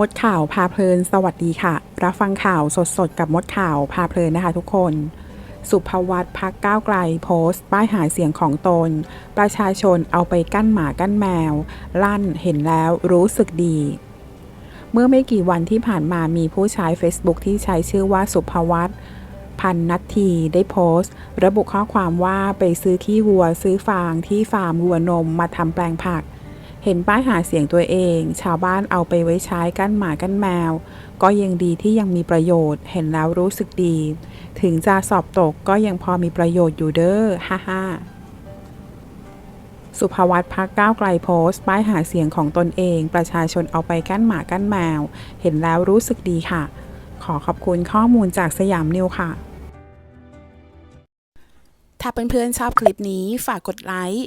มดข่าวพาเพลิน สวัสดีค่ะ รับฟังข่าวสดๆกับมดข่าวพาเพลินนะคะทุกคน สุภวัตพักก้าวไกลโพสต์ ป้ายหาเสียงของตน ประชาชนเอาไปกั้นหมากั้นแมว ลั่นเห็นแล้วรู้สึกดี เมื่อไม่กี่วันที่ผ่านมามีผู้ใช้ Facebook ที่ใช้ชื่อว่าสุภวัตพันนัททีได้โพสต์ ระบุข้อความว่าไปซื้อขี้วัวซื้อฟางที่ฟาร์มวัวนมมาทำแปลงผัก เห็นป้ายหาเสียงตัวเอง ชาวบ้านเอาไปไว้ใช้กั้นหมากั้นแมว ก็ยังดีที่ยังมีประโยชน์ เห็นแล้วรู้สึกดี ถึงจะสอบตกก็ยังพอมีประโยชน์อยู่เด้อฮ่าฮ่าสุภวัตพักก้าวไกลโพสต์ป้ายหาเสียงของตนเอง ประชาชนเอาไปกั้นหมากั้นแมว เห็นแล้วรู้สึกดีค่ะ ขอขอบคุณข้อมูลจากสยามนิวค่ะ ถ้าเพื่อนๆชอบคลิปนี้ฝากกดไลค์